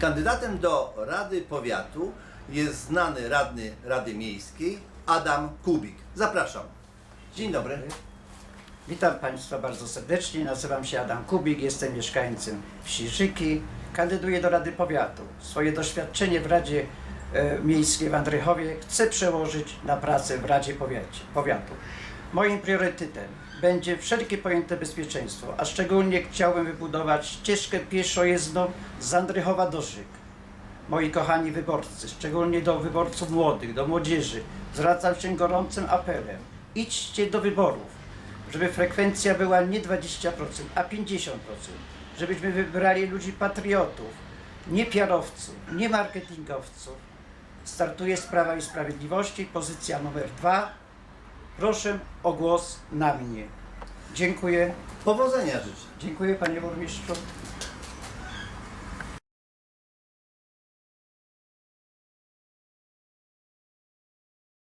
Kandydatem do Rady Powiatu jest znany radny Rady Miejskiej Adam Kubik. Zapraszam. Dzień dobry. Witam Państwa bardzo serdecznie. Nazywam się Adam Kubik, jestem mieszkańcem wsi Żyki. Kandyduję do Rady Powiatu. Swoje doświadczenie w Radzie e, Miejskiej w Andrychowie chcę przełożyć na pracę w Radzie Powiatu. Moim priorytetem będzie wszelkie pojęte bezpieczeństwo, a szczególnie chciałbym wybudować ścieżkę pieszojezdną z Andrychowa do. Moi kochani wyborcy, szczególnie do wyborców młodych, do młodzieży, zwracam się gorącym apelem. Idźcie do wyborów, żeby frekwencja była nie 20%, a 50%. Żebyśmy wybrali ludzi patriotów, nie piarowców, nie marketingowców. Startuje Sprawa i Sprawiedliwości, pozycja numer dwa. Proszę o głos na mnie. Dziękuję. Powodzenia życzę. Dziękuję panie burmistrzu.